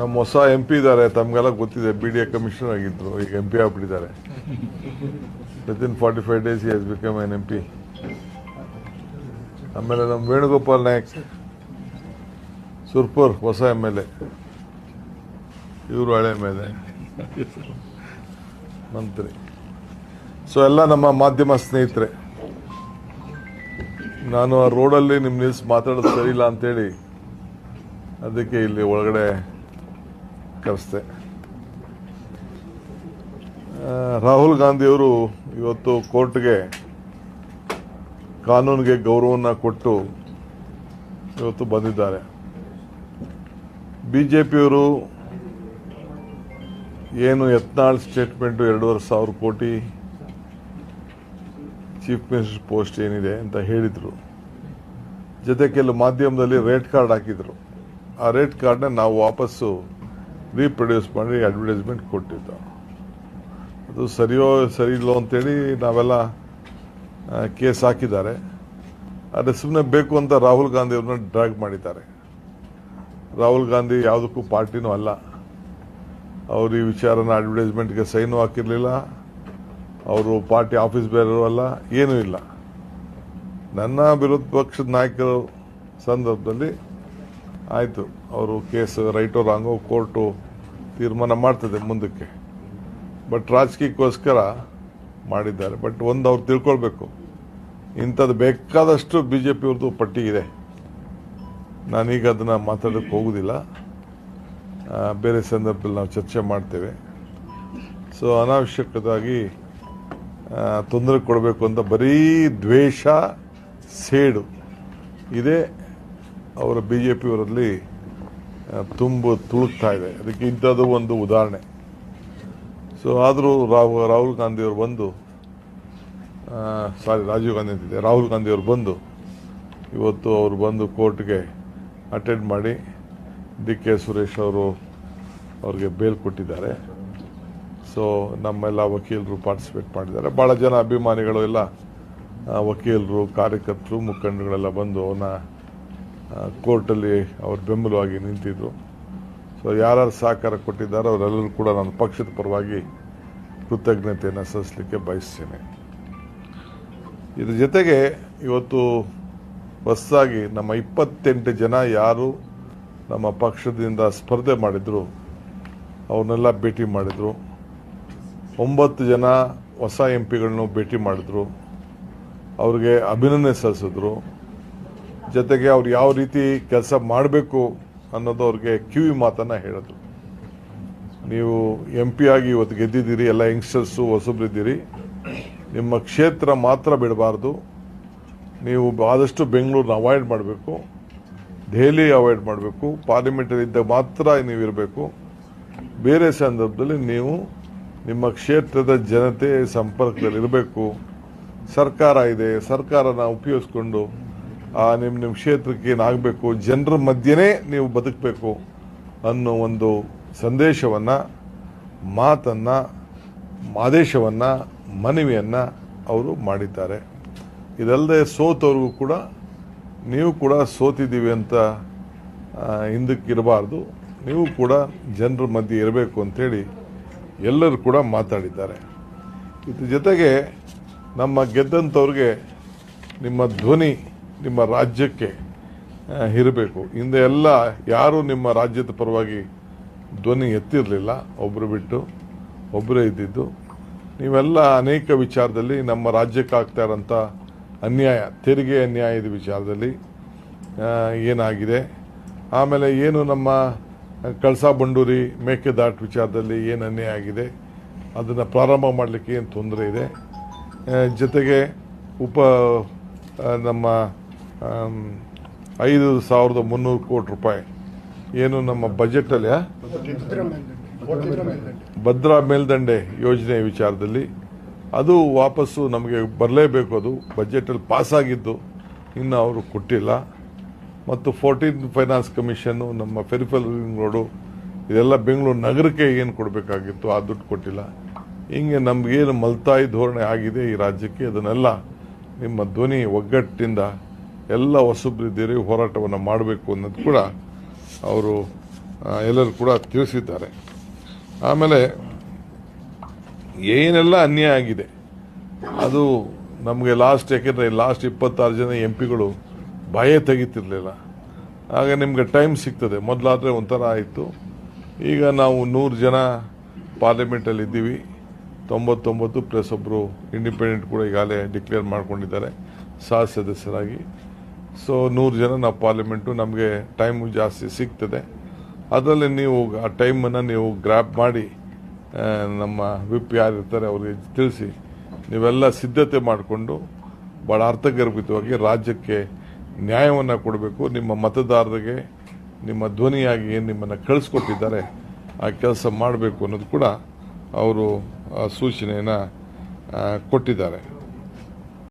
ನಮ್ಮ ಹೊಸ M P ಇದ್ದಾರೆ, ತಮಗೆಲ್ಲ ಗೊತ್ತಿದೆ ಬಿ ಡಿ ಎ ಕಮಿಷನರ್ ಆಗಿದ್ರು, ಈಗ M P ಆಗ್ಬಿಟ್ಟಿದ್ದಾರೆ. In forty five days as become an M P ಆಮೇಲೆ ನಮ್ಮ ವೇಣುಗೋಪಾಲ್ ನಾಯಕ್, ಸುರ್ಪುರ್, ಹೊಸ ಎಂ ಎಲ್ ಎ ಇವರು ಹಳೆ ಎಂ ಎಲ್ ಎ ಮಂತ್ರಿ. ಸೊ ಎಲ್ಲ ನಮ್ಮ ಮಾಧ್ಯಮ ಸ್ನೇಹಿತರೆ, ನಾನು ಆ ರೋಡಲ್ಲಿ ನಿಮ್ಮ ನಿಲ್ಸಿ ಮಾತಾಡೋದು ಸರಿ ಇಲ್ಲ ಅಂತೇಳಿ, ಅದಕ್ಕೆ ಇಲ್ಲಿ ಒಳಗಡೆ ಕರೆಸ್ದೆ ಆ, ರಾಹುಲ್ ಗಾಂಧಿಯವರು ಇವತ್ತು ಕೋರ್ಟ್ಗೆ ಕಾನೂನಿಗೆ ಗೌರವವನ್ನು ಕೊಟ್ಟು ಇವತ್ತು ಬಂದಿದ್ದಾರೆ. ಬಿ ಜೆ ಪಿಯವರು ಏನು ಎತ್ನಾಳ್ ಸ್ಟೇಟ್ಮೆಂಟು ಎರಡೂವರೆ ಸಾವಿರ ಕೋಟಿ ಚೀಫ್ ಮಿನಿಸ್ಟರ್ ಪೋಸ್ಟ್ ಏನಿದೆ ಅಂತ ಹೇಳಿದರು. ಜೊತೆ ಕೆಲವು ಮಾಧ್ಯಮದಲ್ಲಿ ರೇಟ್ ಕಾರ್ಡ್ ಹಾಕಿದರು. ಆ ರೇಟ್ ಕಾರ್ಡ್ನ ನಾವು ವಾಪಸ್ಸು ರೀಪ್ರೊಡ್ಯೂಸ್ ಮಾಡಿ ಅಡ್ವರ್ಟೈಸ್ಮೆಂಟ್ ಕೊಟ್ಟಿದ್ದ. ಅದು ಸರಿಯೋ ಸರಿ ಇಲ್ಲೋ ಅಂತೇಳಿ ನಾವೆಲ್ಲ ಕೇಸ್ ಹಾಕಿದ್ದಾರೆ. ಆದರೆ ಸುಮ್ಮನೆ ಬೇಕು ಅಂತ ರಾಹುಲ್ ಗಾಂಧಿ ಅವ್ರನ್ನ ಡ್ರ್ಯಾಗ್ ಮಾಡಿದ್ದಾರೆ. ರಾಹುಲ್ ಗಾಂಧಿ ಯಾವುದಕ್ಕೂ ಪಾರ್ಟಿನೂ ಅಲ್ಲ. ಅವರು ಈ ವಿಚಾರನ ಅಡ್ವರ್ಟೈಸ್ಮೆಂಟ್ಗೆ ಸೈನು ಹಾಕಿರಲಿಲ್ಲ. ಅವರು ಪಾರ್ಟಿ ಆಫೀಸ್ ಬೇರೆಯವರು ಅಲ್ಲ, ಏನೂ ಇಲ್ಲ. ನನ್ನ ವಿರೋಧ ಪಕ್ಷದ ನಾಯಕರ ಸಂದರ್ಭದಲ್ಲಿ ಆಯಿತು. ಅವರು ಕೇಸ್ ರೈಟೋ ರಾಂಗೋ ಕೋರ್ಟು ತೀರ್ಮಾನ ಮಾಡ್ತದೆ ಮುಂದಕ್ಕೆ. ಬಟ್ ರಾಜಕೀಯಕ್ಕೋಸ್ಕರ ಮಾಡಿದ್ದಾರೆ. ಬಟ್ ಒಂದು ಅವ್ರು ತಿಳ್ಕೊಳ್ಬೇಕು. ಇಂಥದ್ದು ಬೇಕಾದಷ್ಟು ಬಿ ಜೆ ಪಿಯವ್ರದ್ದು ಪಟ್ಟಿ ಇದೆ. ನಾನೀಗ ಅದನ್ನು ಮಾತಾಡೋಕ್ಕೆ ಹೋಗೋದಿಲ್ಲ. ಬೇರೆ ಸಂದರ್ಭದಲ್ಲಿ ನಾವು ಚರ್ಚೆ ಮಾಡ್ತೇವೆ. ಸೊ ಅನಾವಶ್ಯಕವಾಗಿ ತೊಂದರೆ ಕೊಡಬೇಕು ಅಂತ ಬರೀ ದ್ವೇಷ, ಸೇಡು. ಇದೇ ಅವರ ಬಿ ಜೆ ಪಿಯವರಲ್ಲಿ ತುಂಬ ತುಳುಕ್ತಾ ಇದೆ. ಅದಕ್ಕೆ ಇಂಥದ್ದು ಒಂದು ಉದಾಹರಣೆ. ಸೊ ಆದರೂ ರಾಹು, ರಾಹುಲ್ ಗಾಂಧಿಯವರು ಬಂದು ಸಾರಿ, ರಾಜೀವ್ ಗಾಂಧಿ ಅಂತಿದೆ ರಾಹುಲ್ ಗಾಂಧಿಯವರು ಬಂದು, ಇವತ್ತು ಅವರು ಬಂದು ಕೋರ್ಟ್ಗೆ ಅಟೆಂಡ್ ಮಾಡಿ, ಡಿ ಕೆ ಸುರೇಶ್ ಅವರು ಅವ್ರಿಗೆ ಬೇಲ್ ಕೊಟ್ಟಿದ್ದಾರೆ. ಸೊ ನಮ್ಮೆಲ್ಲ ವಕೀಲರು ಪಾರ್ಟಿಸಿಪೇಟ್ ಮಾಡಿದ್ದಾರೆ. ಭಾಳ ಜನ ಅಭಿಮಾನಿಗಳು ಎಲ್ಲ ವಕೀಲರು, ಕಾರ್ಯಕರ್ತರು ಮುಖಂಡಗಳೆಲ್ಲ ಬಂದು ಅವನ್ನ ಕೋರ್ಟಲ್ಲಿ ಅವರು ಬೆಂಬಲವಾಗಿ ನಿಂತಿದ್ದರು ಸೊ ಯಾರು ಸಹಕಾರ ಕೊಟ್ಟಿದ್ದಾರೋ, ಅವರೆಲ್ಲರೂ ಕೂಡ ನನ್ನ ಪಕ್ಷದ ಪರವಾಗಿ ಕೃತಜ್ಞತೆಯನ್ನು ಸಲ್ಲಿಸಲಿಕ್ಕೆ ಬಯಸ್ತೇನೆ. ಇದ್ರ ಜೊತೆಗೆ ಇವತ್ತು ಹೊಸದಾಗಿ ನಮ್ಮ ಇಪ್ಪತ್ತೆಂಟು ಜನ ಯಾರು ನಮ್ಮ ಪಕ್ಷದಿಂದ ಸ್ಪರ್ಧೆ ಮಾಡಿದ್ರು ಅವ್ರನ್ನೆಲ್ಲ ಭೇಟಿ ಮಾಡಿದ್ರು. ಒಂಬತ್ತು ಜನ ಹೊಸ ಎಂ ಪಿಗಳನ್ನು ಭೇಟಿ ಮಾಡಿದ್ರು. ಅವ್ರಿಗೆ ಅಭಿನಂದನೆ ಸಲ್ಲಿಸಿದ್ರು. ಜೊತೆಗೆ ಅವ್ರು ಯಾವ ರೀತಿ ಕೆಲಸ ಮಾಡಬೇಕು ಅನ್ನೋದು ಅವ್ರಿಗೆ ಕಿವಿ ಮಾತನ್ನ ಹೇಳಿದ್ರು. ನೀವು ಎಂ ಪಿ ಆಗಿ ಇವತ್ತು ಗೆದ್ದಿದ್ದೀರಿ, ಎಲ್ಲ ಯಂಗ್ಸ್ಟರ್ಸು ಹೊಸಬ್ರಿದ್ದೀರಿ. ನಿಮ್ಮ ಕ್ಷೇತ್ರ ಮಾತ್ರ ಬಿಡಬಾರ್ದು. ನೀವು ಆದಷ್ಟು ಬೆಂಗಳೂರನ್ನ ಅವಾಯ್ಡ್ ಮಾಡಬೇಕು. ದೆಹಲಿ ಅವಾಯ್ಡ್ ಮಾಡಬೇಕು. ಪಾರ್ಲಿಮೆಂಟಲ್ಲಿ ಇದ್ದಾಗ ಮಾತ್ರ ನೀವಿರಬೇಕು. ಬೇರೆ ಸಂದರ್ಭದಲ್ಲಿ ನೀವು ನಿಮ್ಮ ಕ್ಷೇತ್ರದ ಜನತೆ ಸಂಪರ್ಕದಲ್ಲಿ ಇರಬೇಕು ಸರ್ಕಾರ ಇದೆ, ಸರ್ಕಾರನ ಉಪಯೋಗಿಸ್ಕೊಂಡು ನಿಮ್ಮ ನಿಮ್ಮ ಕ್ಷೇತ್ರಕ್ಕೆ ಏನಾಗಬೇಕು ಜನರ ಮಧ್ಯೆನೇ ನೀವು ಬದುಕಬೇಕು ಅನ್ನೋ ಒಂದು ಸಂದೇಶವನ್ನು, ಮಾತನ್ನು, ಆದೇಶವನ್ನು, ಮನವಿಯನ್ನು ಅವರು ಮಾಡಿದ್ದಾರೆ. ಇದಲ್ಲದೆ ಸೋತವ್ರಿಗೂ ಕೂಡ, ನೀವು ಕೂಡ ಸೋತಿದ್ದೀವಿ ಅಂತ ಹಿಂದಕ್ಕಿರಬಾರ್ದು ನೀವು ಕೂಡ ಜನರ ಮಧ್ಯೆ ಇರಬೇಕು ಅಂಥೇಳಿ ಎಲ್ಲರೂ ಕೂಡ ಮಾತಾಡಿದ್ದಾರೆ. ಇದ್ರ ಜೊತೆಗೆ ನಮ್ಮ ಗೆದ್ದಂಥವ್ರಿಗೆ ನಿಮ್ಮ ಧ್ವನಿ ನಿಮ್ಮ ರಾಜ್ಯಕ್ಕೆ ಇರಬೇಕು ಹಿಂದೆ ಎಲ್ಲ ಯಾರು ನಿಮ್ಮ ರಾಜ್ಯದ ಪರವಾಗಿ ಧ್ವನಿ ಎತ್ತಿರಲಿಲ್ಲ. ಒಬ್ಬರು ಬಿಟ್ಟು ಒಬ್ಬರೇ ಇದ್ದಿದ್ದು. ನೀವೆಲ್ಲ ಅನೇಕ ವಿಚಾರದಲ್ಲಿ ನಮ್ಮ ರಾಜ್ಯಕ್ಕೆ ಆಗ್ತಾ ಇರೋಂಥ ಅನ್ಯಾಯ, ತೆರಿಗೆ ಅನ್ಯಾಯದ ವಿಚಾರದಲ್ಲಿ ಏನಾಗಿದೆ? ಆಮೇಲೆ ಏನು ನಮ್ಮ ಕಳಸಾ ಬಂಡೂರಿ ಮೇಕೆದಾಟ್ ವಿಚಾರದಲ್ಲಿ ಏನು ಅನ್ಯಾಯ ಆಗಿದೆ? ಅದನ್ನು ಪ್ರಾರಂಭ ಮಾಡಲಿಕ್ಕೆ ಏನು ತೊಂದರೆ ಇದೆ? ಜೊತೆಗೆ ಉಪ ನಮ್ಮ ಐದು ಸಾವಿರದ ಮುನ್ನೂರು ಕೋಟಿ ರೂಪಾಯಿ. ಏನು ನಮ್ಮ ಬಜೆಟಲ್ಲಿ? ಭದ್ರಾ ಮೇಲ್ದಂಡೆ ಯೋಜನೆ ವಿಚಾರದಲ್ಲಿ. ಅದು ವಾಪಸ್ಸು ನಮಗೆ ಬರಲೇಬೇಕು ಅದು. ಬಜೆಟಲ್ಲಿ ಪಾಸ್ ಆಗಿದ್ದು ಇನ್ನು ಅವರು ಕೊಟ್ಟಿಲ್ಲ. ಮತ್ತು ಫೋರ್ಟೀನ್ ಫೈನಾನ್ಸ್ ಕಮಿಷನ್ನು ನಮ್ಮ ಫೆರಿಫಲ್ ರಿಂಗ್ ರೋಡು ಇದೆಲ್ಲ ಬೆಂಗಳೂರು ನಗರಕ್ಕೆ ಏನು ಕೊಡಬೇಕಾಗಿತ್ತು, ಆ ದುಡ್ಡು ಕೊಟ್ಟಿಲ್ಲ. ಹಿಂಗೆ ನಮಗೇನು ಮಲ್ತಾಯಿ ಧೋರಣೆ ಆಗಿದೆ ಈ ರಾಜ್ಯಕ್ಕೆ, ಅದನ್ನೆಲ್ಲ ನಿಮ್ಮ ಧ್ವನಿ ಒಗ್ಗಟ್ಟಿನಿಂದ ಎಲ್ಲ ಹೊಸಬ್ರಿದ್ದೀರಿ ಹೋರಾಟವನ್ನು ಮಾಡಬೇಕು ಅನ್ನೋದು ಕೂಡ ಅವರು ಎಲ್ಲರೂ ಕೂಡ ತಿಳಿಸಿದ್ದಾರೆ. ಆಮೇಲೆ ಏನೆಲ್ಲ ಅನ್ಯಾಯ ಆಗಿದೆ, ಅದು ನಮಗೆ ಲಾಸ್ಟ್ ಯಾಕೆಂದರೆ ಲಾಸ್ಟ್ ಇಪ್ಪತ್ತಾರು ಜನ ಎಂ ಪಿಗಳು ಭಯ ತೆಗಿತಿರ್ಲಿಲ್ಲ. ಆಗ ನಿಮಗೆ ಟೈಮ್ ಸಿಗ್ತದೆ, ಮೊದಲಾದರೆ ಒಂಥರ ಆಯಿತು. ಈಗ ನಾವು ನೂರು ಜನ ಪಾರ್ಲಿಮೆಂಟಲ್ಲಿ ಇದ್ದೀವಿ. ತೊಂಬತ್ತೊಂಬತ್ತು ಪ್ಲಸ್ ಒಬ್ಬರು ಇಂಡಿಪೆಂಡೆಂಟ್ ಕೂಡ ಈಗಾಗಲೇ ಡಿಕ್ಲೇರ್ ಮಾಡ್ಕೊಂಡಿದ್ದಾರೆ ಸಹ ಸದಸ್ಯರಾಗಿ. ಸೊ ನೂರು ಜನ ನಾವು ಪಾರ್ಲಿಮೆಂಟು ನಮಗೆ ಟೈಮು ಜಾಸ್ತಿ ಸಿಗ್ತದೆ. ಅದರಲ್ಲಿ ನೀವು ಆ ಟೈಮನ್ನು ನೀವು ಗ್ರ್ಯಾಪ್ ಮಾಡಿ ನಮ್ಮ ವಿಪ್ ಯಾರಿರ್ತಾರೆ ಅವರಿಗೆ ತಿಳಿಸಿ. ನೀವೆಲ್ಲ ಸಿದ್ಧತೆ ಮಾಡಿಕೊಂಡು ಭಾಳ ಅರ್ಥಗರ್ಭಿತವಾಗಿ ರಾಜ್ಯಕ್ಕೆ ನ್ಯಾಯವನ್ನು ಕೊಡಬೇಕು. ನಿಮ್ಮ ಮತದಾರರಿಗೆ, ನಿಮ್ಮ ಧ್ವನಿಯಾಗಿ ಏನು ನಿಮ್ಮನ್ನು ಕಳಿಸ್ಕೊಟ್ಟಿದ್ದಾರೆ, ಆ ಕೆಲಸ ಮಾಡಬೇಕು ಅನ್ನೋದು ಕೂಡ ಅವರು ಸೂಚನೆಯನ್ನು ಕೊಟ್ಟಿದ್ದಾರೆ.